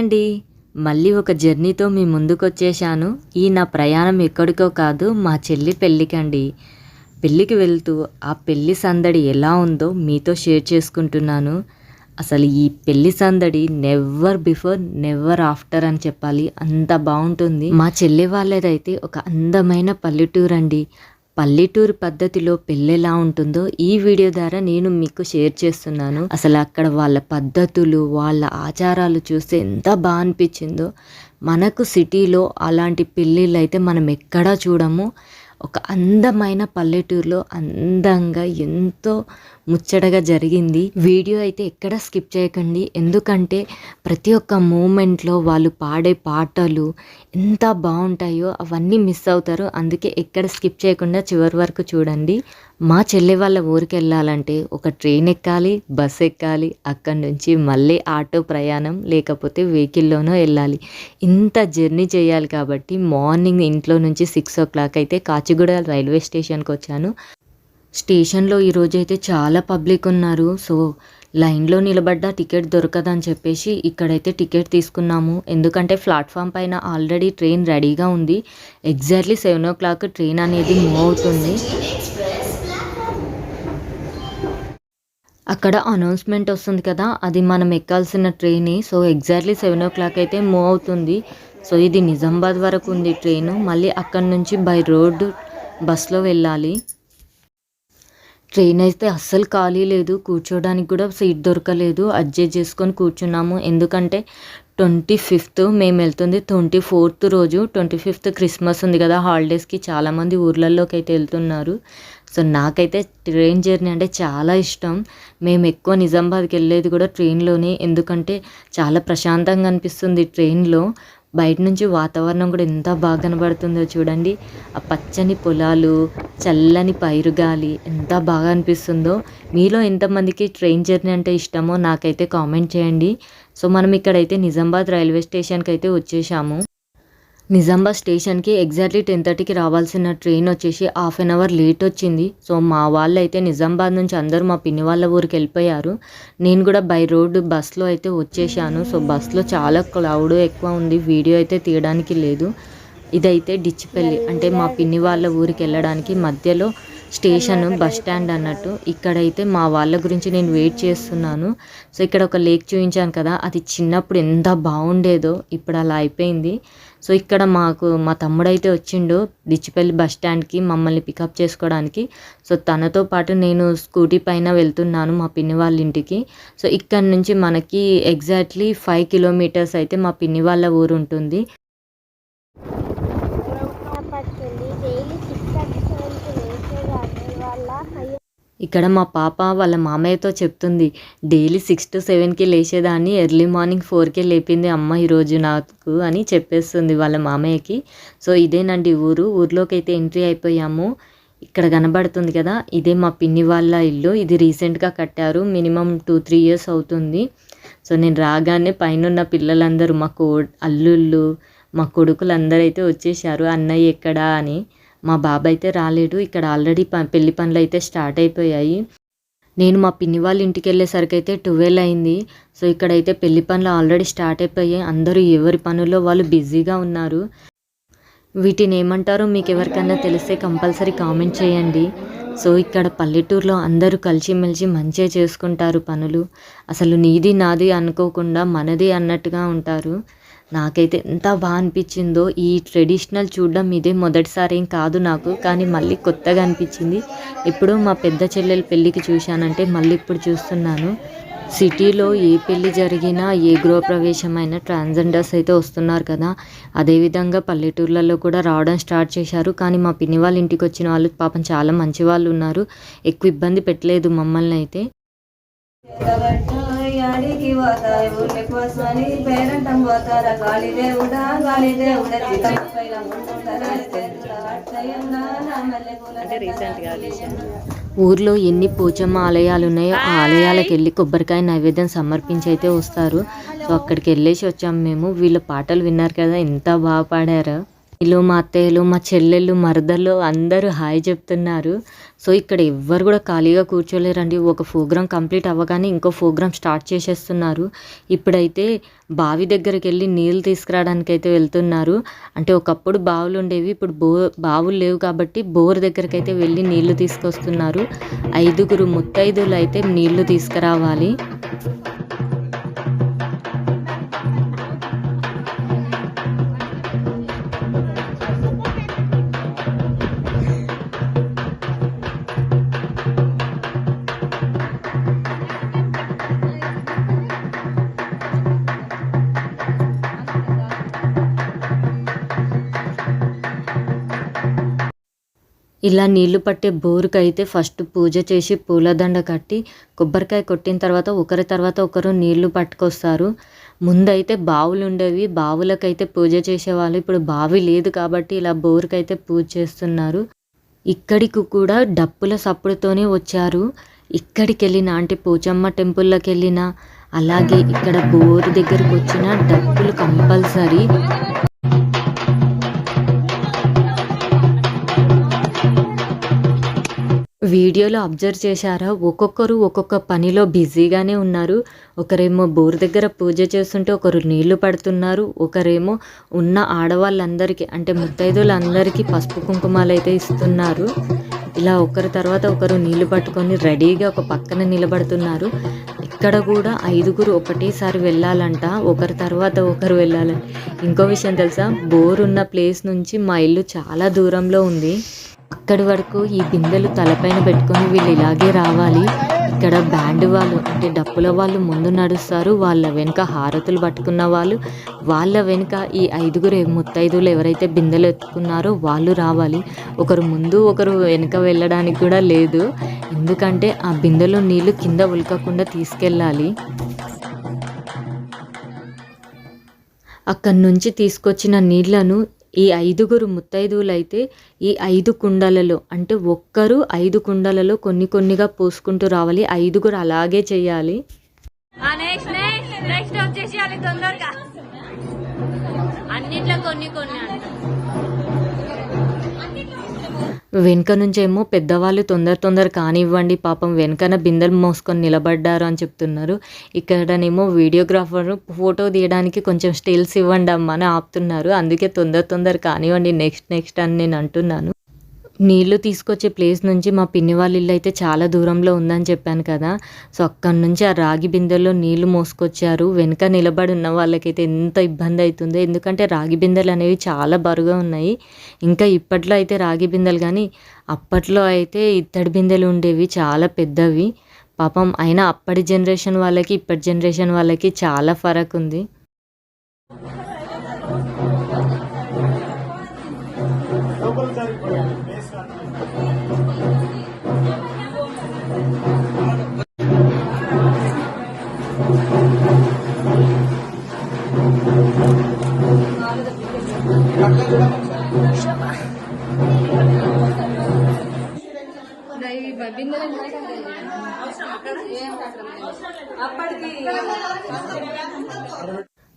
అండి మళ్ళీ ఒక జర్నీతో మీ ముందుకు వచ్చేసాను ఈ నా ప్రయాణం ఎక్కడికో కాదు మా చెల్లి పెళ్ళికండి. పెళ్ళికి వెళ్తూ ఆ పెళ్ళి సందడి ఎలా ఉందో మీతో షేర్ చేసుకుంటున్నాను. అసలు ఈ పెళ్ళి సందడి నెవర్ బిఫోర్ నెవర్ ఆఫ్టర్ అని చెప్పాలి. అంత బాగుంటుంది. మా చెల్లి వాళ్ళదైతే ఒక అందమైన పల్లెటూరు అండి పల్లెటూరు పద్ధతిలో పెళ్ళెలా ఉంటుందో ఈ వీడియో ద్వారా నేను మీకు షేర్ చేస్తున్నాను. అసలు అక్కడ వాళ్ళ పద్ధతులు వాళ్ళ ఆచారాలు చూస్తే ఎంత బాగా అనిపించిందో. మనకు సిటీలో అలాంటి పెళ్ళిళ్ళు అయితే మనం ఎక్కడా చూడము. ఒక అందమైన పల్లెటూరులో అందంగా ఎంతో ముచ్చటగా జరిగింది. వీడియో అయితే ఎక్కడ స్కిప్ చేయకండి. ఎందుకంటే ప్రతి ఒక్క మూమెంట్లో వాళ్ళు పాడే పాటలు ఎంత బాగుంటాయో అవన్నీ మిస్ అవుతారు. అందుకే ఎక్కడ స్కిప్ చేయకుండా చివరి వరకు చూడండి. మా చెల్లె వాళ్ళ ఊరికి వెళ్ళాలంటే ఒక ట్రైన్ ఎక్కాలి బస్ ఎక్కాలి అక్కడి నుంచి మళ్ళీ ఆటో ప్రయాణం లేకపోతే వెహికల్లోనో వెళ్ళాలి. ఇంత జర్నీ చేయాలి కాబట్టి మార్నింగ్ ఇంట్లో నుంచి సిక్స్ ఓ క్లాక్ అయితే కాచిగూడ రైల్వే స్టేషన్కి వచ్చాను. స్టేషన్లో ఈరోజు అయితే చాలా పబ్లిక్ ఉన్నారు. సో లైన్లో నిలబడ్డ టికెట్ దొరకదని చెప్పేసి ఇక్కడైతే టికెట్ తీసుకున్నాము. ఎందుకంటే ప్లాట్ఫామ్ పైన ఆల్రెడీ ట్రైన్ రెడీగా ఉంది. Exactly seven o'clock train అనేది మూవ్ అవుతుంది. అక్కడ అనౌన్స్మెంట్ వస్తుంది కదా అది మనం ఎక్కాల్సిన train. So exactly seven o'clock అయితే మూవ్ అవుతుంది. సో ఇది నిజామాబాద్ వరకు ఉంది ట్రైన్. మళ్ళీ అక్కడ నుంచి బై రోడ్ బస్లో వెళ్ళాలి. ట్రైన్ అయితే అస్సలు ఖాళీ లేదు. కూర్చోడానికి కూడా సీట్ దొరకలేదు. అడ్జస్ట్ చేసుకొని కూర్చున్నాము. ఎందుకంటే ట్వంటీ ఫిఫ్త్ మేము వెళ్తుంది. ట్వంటీ ఫోర్త్ రోజు ట్వంటీ ఫిఫ్త్ క్రిస్మస్ ఉంది కదా హాలిడేస్కి చాలామంది ఊర్లలోకి అయితే వెళ్తున్నారు. సో నాకైతే ట్రైన్ జర్నీ అంటే చాలా ఇష్టం. మేము ఎక్కువ నిజామాబాద్కి వెళ్ళేది కూడా ట్రైన్లోనే. ఎందుకంటే చాలా ప్రశాంతంగా అనిపిస్తుంది ట్రైన్లో. బయట నుంచి వాతావరణం కూడా ఎంత బాగా కనబడుతుందో చూడండి. ఆ పచ్చని పొలాలు చల్లని పైరుగాలి ఎంత బాగా అనిపిస్తుందో. మీలో ఎంతమందికి ట్రైన్ జర్నీ అంటే ఇష్టమో నాకైతే కామెంట్ చేయండి. సో మనం ఇక్కడైతే నిజామాబాద్ రైల్వే స్టేషన్కి అయితే వచ్చేసాము. నిజామాబాద్ స్టేషన్కి ఎగ్జాక్ట్లీ టెన్ థర్టీకి రావాల్సిన ట్రైన్ వచ్చేసి హాఫ్ అన్ అవర్ లేట్ వచ్చింది. సో మా వాళ్ళు అయితే నిజామాబాద్ నుంచి అందరూ మా పిన్ని వాళ్ళ ఊరికి వెళ్ళిపోయారు. నేను కూడా బై రోడ్ బస్లో అయితే వచ్చేసాను. సో బస్లో చాలా క్లౌడ్ ఎక్కువ ఉంది. వీడియో అయితే తీయడానికి లేదు. ఇదైతే డిచ్చిపల్లి అంటే మా పిన్ని వాళ్ళ ఊరికి వెళ్ళడానికి మధ్యలో స్టేషన్ బస్ స్టాండ్ అన్నట్టు. ఇక్కడైతే మా వాళ్ళ గురించి నేను వెయిట్ చేస్తున్నాను. సో ఇక్కడ ఒక లేక్ చూపించాను కదా. అది చిన్నప్పుడు ఎంత బాగుండేదో ఇప్పుడు అలా అయిపోయింది. సో ఇక్కడ మాకు మా తమ్ముడైతే వచ్చిండు డిచ్చిపల్లి బస్ స్టాండ్కి మమ్మల్ని పికప్ చేసుకోవడానికి. సో తనతో పాటు నేను స్కూటీ పైన వెళ్తున్నాను మా పిన్ని వాళ్ళ ఇంటికి. సో ఇక్కడ నుంచి మనకి ఎగ్జాక్ట్లీ ఫైవ్ కిలోమీటర్స్ అయితే మా పిన్ని వాళ్ళ ఊరు ఉంటుంది. ఇక్కడ మా పాప వాళ్ళ మామయ్యతో చెప్తుంది డైలీ సిక్స్ టు సెవెన్కి లేచేదాన్ని ఎర్లీ మార్నింగ్ ఫోర్కే లేపింది అమ్మ ఈరోజు నాకు అని చెప్పేస్తుంది వాళ్ళ మామయ్యకి. సో ఇదేనండి ఊరు. ఊర్లోకి అయితే ఎంట్రీ అయిపోయాము. ఇక్కడ కనబడుతుంది కదా ఇదే మా పిన్ని వాళ్ళ ఇల్లు. ఇది రీసెంట్గా కట్టారు. మినిమం టూ త్రీ ఇయర్స్ అవుతుంది. సో నేను రాగానే పైన ఉన్న పిల్లలందరూ మా కో అల్లుళ్ళు మా కొడుకులు అందరూ అయితే వచ్చేసారు అన్నయ్య ఎక్కడా? అని. మా బాబాయ్ అయితే రాలేడు. ఇక్కడ ఆల్రెడీ ప పెళ్ళి పనులు అయితే స్టార్ట్ అయిపోయాయి. నేను మా పిన్ని వాళ్ళ ఇంటికి వెళ్ళేసరికి అయితే ట్వెల్వ్ అయింది. సో ఇక్కడైతే పెళ్ళి పనులు ఆల్రెడీ స్టార్ట్ అయిపోయాయి. అందరూ ఎవరి పనుల్లో వాళ్ళు బిజీగా ఉన్నారు. వీటిని ఏమంటారో మీకు ఎవరికైనా తెలిస్తే కంపల్సరీ కామెంట్ చేయండి. సో ఇక్కడ పల్లెటూరులో అందరూ కలిసిమెలిసి మంచిగా చేసుకుంటారు పనులు. అసలు నీది నాది అనుకోకుండా మనది అన్నట్టుగా ఉంటారు. నాకైతే ఎంత బాగా అనిపించిందో ఈ ట్రెడిషనల్ చూడడం ఇదే మొదటిసారి ఏం కాదు నాకు కానీ మళ్ళీ కొత్తగా అనిపించింది. ఎప్పుడో మా పెద్ద చెల్లెల పెళ్ళికి చూశానంటే మళ్ళీ ఇప్పుడు చూస్తున్నాను. సిటీలో ఏ పెళ్ళి జరిగినా ఏ గృహప్రవేశమైన ట్రాన్స్జెండర్స్ అయితే వస్తున్నారు కదా. అదేవిధంగా పల్లెటూర్లలో కూడా రావడం స్టార్ట్ చేశారు. కానీ మా పిన్ని వాళ్ళ ఇంటికి వచ్చిన వాళ్ళు పాపం చాలా మంచి వాళ్ళు ఉన్నారు. ఎక్కువ ఇబ్బంది పెట్టలేదు మమ్మల్ని అయితే. యాడికి పోతా ఊళ్ళకి కోసమని పేరంటం పోతారా. గాలి దేవుడా గాలి దేవుడా. ఊర్లో ఎన్ని పోచమ్మ ఆలయాలు ఉన్నాయో ఆ ఆలయాలకు వెళ్ళి కొబ్బరికాయ నైవేద్యం సమర్పించి అయితే వస్తారు. సో అక్కడికి వెళ్ళేసి వచ్చాము మేము. వీళ్ళ పాటలు విన్నారు కదా. ఎంత బాగా పాడారో. వీళ్ళు మా అత్తయ్యలు మా చెల్లెళ్ళు మరదలు అందరూ హాయ్ చెప్తున్నారు. సో ఇక్కడ ఎవ్వరు కూడా ఖాళీగా కూర్చోలేరండి. ఒక ప్రోగ్రామ్ కంప్లీట్ అవ్వగానే ఇంకో ప్రోగ్రామ్ స్టార్ట్ చేసేస్తున్నారు. ఇప్పుడైతే బావి దగ్గరికి వెళ్ళి నీళ్ళు తీసుకురావడానికి అయితే వెళ్తున్నారు. అంటే ఒకప్పుడు బావులు ఉండేవి ఇప్పుడు బో బావులు లేవు కాబట్టి బోర్ దగ్గరికి అయితే వెళ్ళి నీళ్ళు తీసుకొస్తున్నారు. ఐదుగురు ముత్తైదులు అయితే నీళ్ళు తీసుకురావాలి. ఇలా నీళ్ళు పట్టే బోరుకైతే ఫస్ట్ పూజ చేసి పూలదండ కట్టి కొబ్బరికాయ కొట్టిన తర్వాత ఒకరి తర్వాత ఒకరు నీళ్ళు పట్టుకొస్తారు. ముందైతే బావులు ఉండేవి బావులకైతే పూజ చేసేవాళ్ళు. ఇప్పుడు బావి లేదు కాబట్టి ఇలా బోరుకైతే పూజ చేస్తున్నారు. ఇక్కడికి కూడా డప్పుల సప్పుడుతోనే వచ్చారు. ఇక్కడికి వెళ్ళిన అంటే పోచమ్మ టెంపుల్లోకి వెళ్ళిన అలాగే ఇక్కడ బోరు దగ్గరకు వచ్చిన డప్పులు కంపల్సరీ. వీడియోలో అబ్జర్వ్ చేశారా? ఒక్కొక్కరు ఒక్కొక్క పనిలో బిజీగానే ఉన్నారు. ఒకరేమో బోర్ దగ్గర పూజ చేస్తుంటే ఒకరు నీళ్ళు పడుతున్నారు. ఒకరేమో ఉన్న ఆడవాళ్ళందరికీ అంటే ముత్తైదులందరికీ పసుపు కుంకుమాలు అయితే ఇస్తున్నారు. ఇలా ఒకరి తర్వాత ఒకరు నీళ్ళు పట్టుకొని రెడీగా ఒక పక్కన నిలబడుతున్నారు. ఇక్కడ కూడా ఐదుగురు ఒకటేసారి వెళ్ళాలంట ఒకరి తర్వాత ఒకరు వెళ్ళాలంట ఇంకో విషయం తెలుసా? బోర్ ఉన్న ప్లేస్ నుంచి మా ఇల్లు చాలా దూరంలో ఉంది. అక్కడి వరకు ఈ బిందెలు తలపైన పెట్టుకొని వీళ్ళు ఇలాగే రావాలి. ఇక్కడ బ్యాండ్ వాళ్ళు అంటే డప్పుల వాళ్ళు ముందు నడుస్తారు. వాళ్ళ వెనుక హారతులు పట్టుకున్న వాళ్ళు వాళ్ళ వెనుక ఈ ఐదుగురు ముత్తైదులు ఎవరైతే బిందెలు ఎత్తుకున్నారో వాళ్ళు రావాలి. ఒకరు ముందు ఒకరు వెనుక వెళ్ళడానికి కూడా లేదు. ఎందుకంటే ఆ బిందెలో నీళ్ళు కింద ఉలకకుండా తీసుకెళ్ళాలి. అక్కడి నుంచి తీసుకొచ్చిన నీళ్ళను ఈ ఐదుగురు ముత్తైదువులైతే ఈ ఐదు కుండలలో అంటే ఒక్కరు ఐదు కుండలలో కొన్ని కొన్నిగా పోసుకుంటూ రావాలి. ఐదుగురు అలాగే చేయాలి. అన్నిట్లో కొన్ని కొన్ని వెనుక నుంచేమో పెద్దవాళ్ళు తొందర తొందర కానివ్వండి పాపం వెనకన బిందెలు మోసుకొని నిలబడ్డారు అని చెప్తున్నారు. ఇక్కడనేమో వీడియోగ్రాఫర్ ఫోటో తీయడానికి కొంచెం స్టిల్స్ ఇవ్వండి అమ్మ అని ఆపుతున్నారు. అందుకే తొందర తొందర కానివ్వండి నెక్స్ట్ నెక్స్ట్ అని నేను అంటున్నాను. నీళ్ళు తీసుకొచ్చే ప్లేస్ నుంచి మా పిన్ని వాళ్ళ ఇల్లు అయితే చాలా దూరంలో ఉందని చెప్పాను కదా. సో అక్కడి నుంచి ఆ రాగి బిందెల్లో నీళ్ళు మోసుకొచ్చారు. వెనక నిలబడి ఉన్న వాళ్ళకైతే ఎంత ఇబ్బంది అవుతుందో ఎందుకంటే రాగి బిందెలు అనేవి చాలా బరువుగా ఉన్నాయి. ఇంకా ఇప్పట్లో అయితే రాగి బిందెలు కానీ అప్పట్లో అయితే ఇత్తడి బిందెలు ఉండేవి చాలా పెద్దవి. పాపం అయినా అప్పటి జనరేషన్ వాళ్ళకి ఇప్పటి జనరేషన్ వాళ్ళకి చాలా ఫరక్ ఉంది.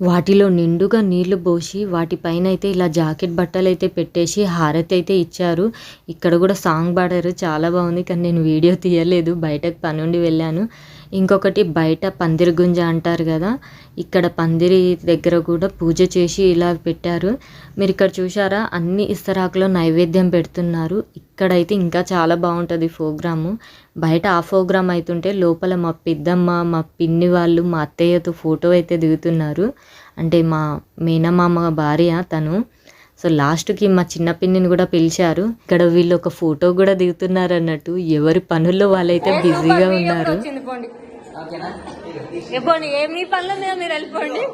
వాటిలో నిండుగా నీళ్ళు పోసి వాటిపైన అయితే ఇలా జాకెట్ బట్టలు అయితే పెట్టేసి హారతి అయితే ఇచ్చారు. ఇక్కడ కూడా సాంగ్ పాడారు. చాలా బాగుంది కానీ నేను వీడియో తీయలేదు. బయటకు పని ఉండి వెళ్ళాను. ఇంకొకటి బయట పందిరి గుంజ అంటారు కదా ఇక్కడ పందిరి దగ్గర కూడా పూజ చేసి ఇలా పెట్టారు. మీరు ఇక్కడ చూసారా అన్ని ఇస్తరాకులో నైవేద్యం పెడుతున్నారు. ఇక్కడైతే ఇంకా చాలా బాగుంటుంది ప్రోగ్రాము. బయట ఆ ప్రోగ్రామ్ అవుతుంటే లోపల మా పెద్దమ్మ మా పిన్ని వాళ్ళు మా అత్తయ్యతో ఫోటో అయితే దిగుతున్నారు. అంటే మా మేనమామ భార్య తను సో లాస్ట్కి మా చిన్న పిన్నిని కూడా పిలిచారు. ఇక్కడ వీళ్ళు ఒక ఫోటో కూడా దిగుతున్నారు అన్నట్టు. ఎవరి పనుల్లో వాళ్ళైతే బిజీగా ఉన్నారు. పనుల మీరు వెళ్ళిపోండి.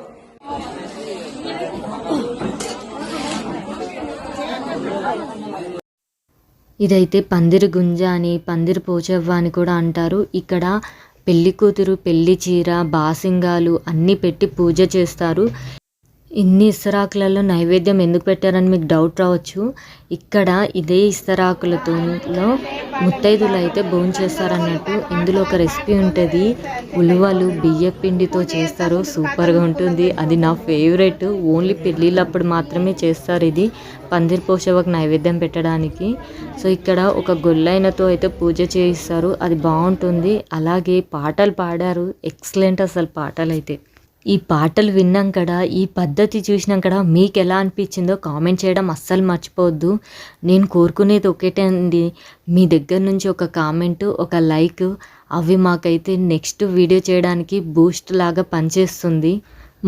ఇదైతే పందిరి గుంజ అని పందిరి పోచవ్వ అని కూడా అంటారు. ఇక్కడ పెళ్ళి కూతురు పెళ్ళి చీర బాసింగాలు అన్నీ పెట్టి పూజ చేస్తారు. ఇన్ని ఇస్తరాకులలో నైవేద్యం ఎందుకు పెట్టారని మీకు డౌట్ రావచ్చు. ఇక్కడ ఇదే ఇస్తరాకులతో ముత్తైదులు అయితే భోజనం చేస్తారన్నట్టు ఇందులో ఒక రెసిపీ ఉంటుంది. ఉలువలు బియ్య పిండితో చేస్తారు. సూపర్గా ఉంటుంది. అది నా ఫేవరెట్ ఓన్లీ పెళ్ళిళ్ళప్పుడు మాత్రమే చేస్తారు ఇది. పందిరి పోషవకు నైవేద్యం పెట్టడానికి. సో ఇక్కడ ఒక గొల్లైనతో అయితే పూజ చేయిస్తారు. అది బాగుంటుంది. అలాగే పాటలు పాడారు. ఎక్సలెంట్ అసలు పాటలు అయితే ఈ పాటలు విన్నాకడ ఈ పద్ధతి చూసినాకడ మీకు ఎలా అనిపించిందో కామెంట్ చేయడం అస్సలు మర్చిపోవద్దు. నేను కోరుకునేది ఒకటే అండి మీ దగ్గర నుంచి ఒక కామెంట్ ఒక లైక్ అవి మాకైతే నెక్స్ట్ వీడియో చేయడానికి బూస్ట్ లాగా పనిచేస్తుంది.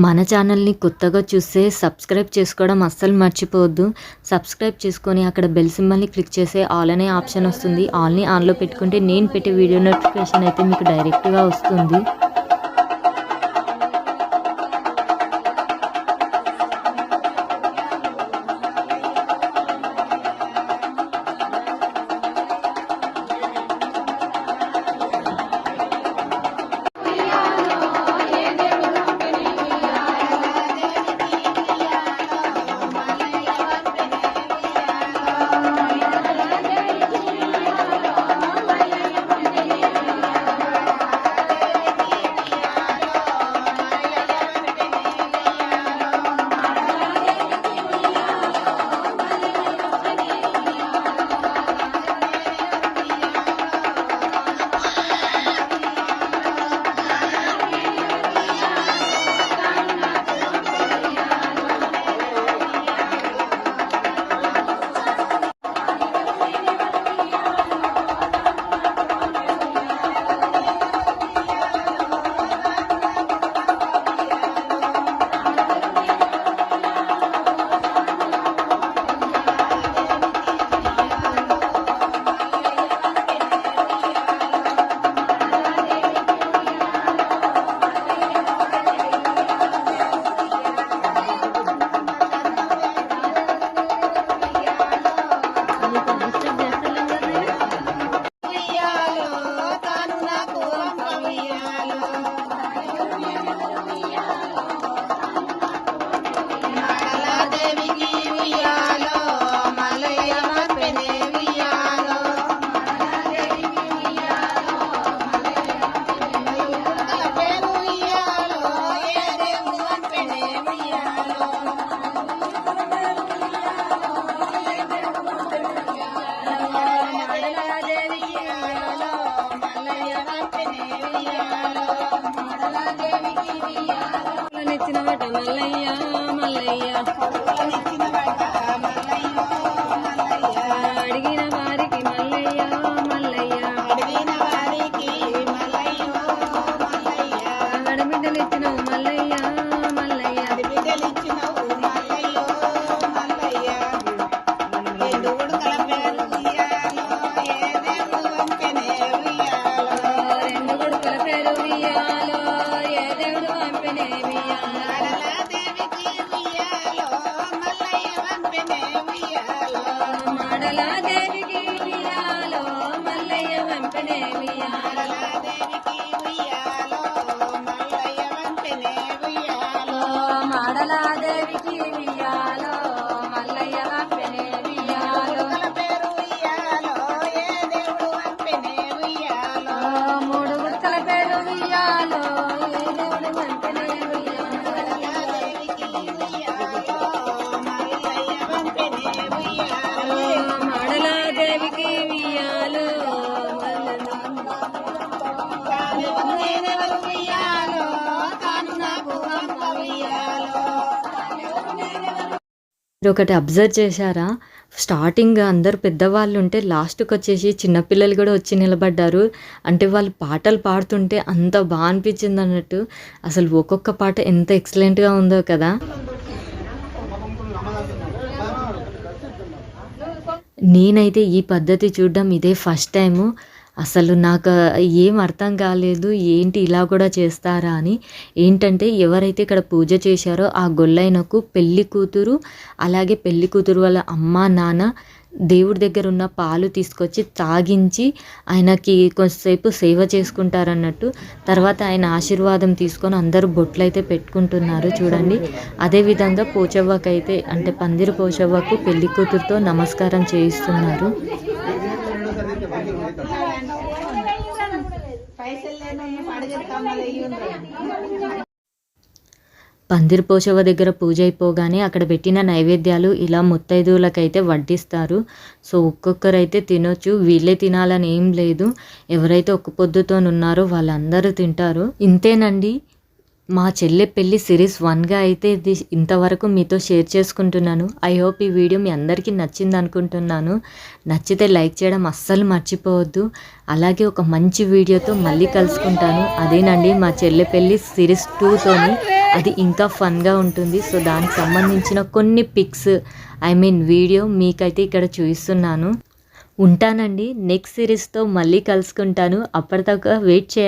మన ఛానల్ని కొత్తగా చూస్తే సబ్స్క్రైబ్ చేసుకోవడం అస్సలు మర్చిపోవద్దు. సబ్స్క్రైబ్ చేసుకొని అక్కడ బెల్ సింబల్ని క్లిక్ చేసే ఆల్ అనే ఆప్షన్ వస్తుంది. ఆల్ని ఆన్లో పెట్టుకుంటే నేను పెట్టే వీడియో నోటిఫికేషన్ అయితే మీకు డైరెక్ట్గా వస్తుంది. మల్లయ్య మల్లయ్య మీరు ఒకటి అబ్జర్వ్ చేశారా? స్టార్టింగ్ అందరు పెద్దవాళ్ళు ఉంటే లాస్ట్కి వచ్చేసి చిన్నపిల్లలు కూడా వచ్చి నిలబడ్డారు. అంటే వాళ్ళు పాటలు పాడుతుంటే అంత బాగా అనిపించింది అన్నట్టు. అసలు ఒక్కొక్క పాట ఎంత ఎక్సలెంట్గా ఉందో కదా. నేనైతే ఈ పద్ధతి చూడడం ఇదే ఫస్ట్ టైము. అసలు నాకు ఏం అర్థం కాలేదు ఏంటి ఇలా కూడా చేస్తారా అని. ఏంటంటే ఎవరైతే ఇక్కడ పూజ చేశారో ఆ గొల్లైనకు పెళ్ళి కూతురు అలాగే పెళ్ళి కూతురు వాళ్ళ అమ్మ నాన్న దేవుడి దగ్గర ఉన్న పాలు తీసుకొచ్చి తాగించి ఆయనకి కొంతసేపు సేవ చేసుకుంటారన్నట్టు. తర్వాత ఆయన ఆశీర్వాదం తీసుకొని అందరూ బొట్లు అయితే పెట్టుకుంటున్నారు చూడండి. అదేవిధంగా పోచవ్వకైతే అంటే పందిరి పోచవ్వకు పెళ్ళి కూతురుతో నమస్కారం చేయిస్తున్నారు. పందిరి పోషవ దగ్గర పూజ అయిపోగానే అక్కడ పెట్టిన నైవేద్యాలు ఇలా ముత్తైదువులకైతే వడ్డిస్తారు. సో ఒక్కొక్కరైతే తినొచ్చు. వీళ్ళే తినాలని ఏం లేదు. ఎవరైతే ఒక్క పొద్దుతో ఉన్నారో వాళ్ళందరూ తింటారు. ఇంతేనండి. మా చెల్లె పెళ్ళి సిరీస్ వన్గా అయితే ఇది ఇంతవరకు మీతో షేర్ చేసుకుంటున్నాను. ఐ హోప్ ఈ వీడియో మీ అందరికీ నచ్చింది అనుకుంటున్నాను నచ్చితే లైక్ చేయడం అస్సలు మర్చిపోవద్దు. అలాగే ఒక మంచి వీడియోతో మళ్ళీ కలుసుకుంటాను. అదేనండి మా చెల్లె పెళ్ళి సిరీస్ టూతోని. అది ఇంకా ఫన్గా ఉంటుంది. సో దానికి సంబంధించిన కొన్ని పిక్స్ ఐ మీన్ వీడియో మీకైతే ఇక్కడ చూపిస్తున్నాను. ఉంటానండి. నెక్స్ట్ సిరీస్తో మళ్ళీ కలుసుకుంటాను. అప్పటిదాకా వెయిట్ చేయండి.